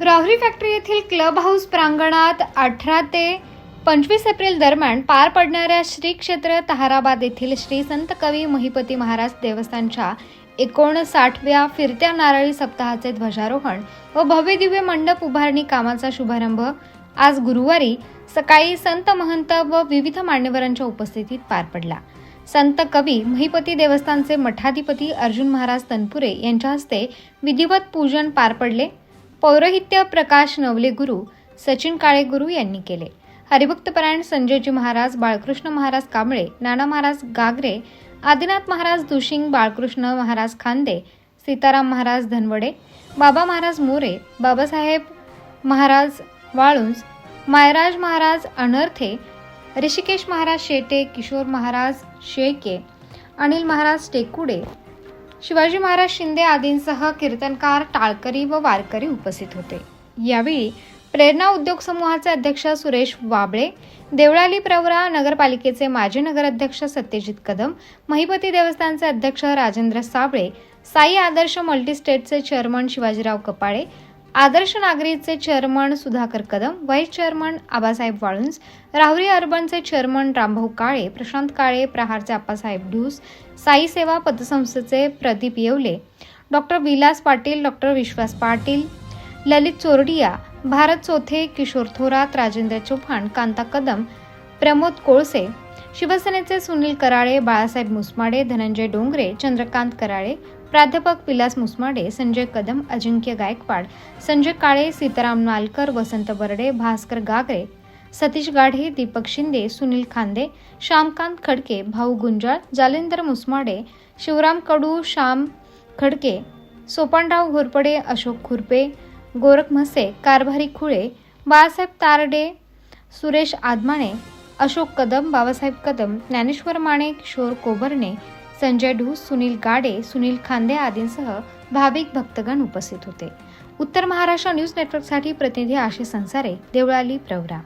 Rahuri factory येथील club house प्रांगणात अठरा ते पंचवीस एप्रिल दरम्यान पार पडणाऱ्या श्री क्षेत्र तहाराबाद येथील श्री संत कवी महिपती महाराज देवस्थानच्या एकोणसाठव्या फिरत्या नारळी सप्ताहाचे ध्वजारोहण व भव्य दिव्य मंडप उभारणी कामाचा शुभारंभ आज गुरुवारी सकाळी संत महंत व विविध मान्यवरांच्या उपस्थितीत पार पडला. संत कवी महिपती देवस्थानचे मठाधिपती अर्जुन महाराज तनपुरे यांच्या हस्ते विधिवत पूजन पार पडले. पौरोहित्य प्रकाश नवले गुरु सचिन काळे गुरु यांनी केले. हरिभक्तपरायण संजयजी महाराज बाळकृष्ण महाराज कांबळे नाना महाराज गागरे आदिनाथ महाराज दुशिंग बाळकृष्ण महाराज खांदे सीताराम महाराज धनवडे बाबा महाराज मोरे बाबासाहेब महाराज वाळुंज मायराज महाराज अनर्थे ऋषिकेश महाराज शेटे किशोर महाराज शेळके अनिल महाराज टेकुडे शिवाजी महाराज शिंदे आदींसह कीर्तनकार टाळकरी व वारकरी उपस्थित होते. यावेळी प्रेरणा उद्योग समूहाचे अध्यक्ष सुरेश वाबळे देवळाली प्रवरा नगरपालिकेचे माजी नगराध्यक्ष सत्यजित कदम महिपती देवस्थानचे अध्यक्ष राजेंद्र साबळे साई आदर्श मल्टीस्टेटचे chairman Shivajirao Kapale Adarsh नागरीचे chairman Sudhakar Kadam vice chairman Abasaheb Walunj Rahuri अर्बनचे chairman Rambhau Kale Prashant Kale प्रहारचे आप्पासाहेब ढूस साई सेवा पतसंस्थेचे प्रदीप येवले डॉक्टर विलास पाटील डॉक्टर विश्वास पाटील ललित चोरडिया भारत चोथे किशोर थोरात राजेंद्र चव्हाण कांता कदम प्रमोद कोळसे शिवसेनेचे सुनील कराळे बाळासाहेब मुसमाडे धनंजय डोंगरे चंद्रकांत कराळे प्राध्यापक विलास मुसमाडे संजय कदम अजिंक्य गायकवाड संजय काळे सीताराम नालकर वसंत बर्डे भास्कर गागरे सतीश गाढे दीपक शिंदे सुनील खांदे श्यामकांत खडके भाऊ गुंजाळ जालेंद्र मुसमाडे शिवराम कडू श्याम खडके सोपानराव घोरपडे अशोक खुरपे गोरख म्हसे कारभारी खुळे बाळासाहेब तारडे सुरेश आदमाणे अशोक कदम बाबासाहेब कदम ज्ञानेश्वर माने किशोर कोबरणे संजय ढूस सुनील गाडे सुनील खांदे आदींसह भाविक भक्तगण उपस्थित होते. उत्तर महाराष्ट्र न्यूज नेटवर्कसाठी प्रतिनिधी आशिष संसारे देवळाली प्रवरा.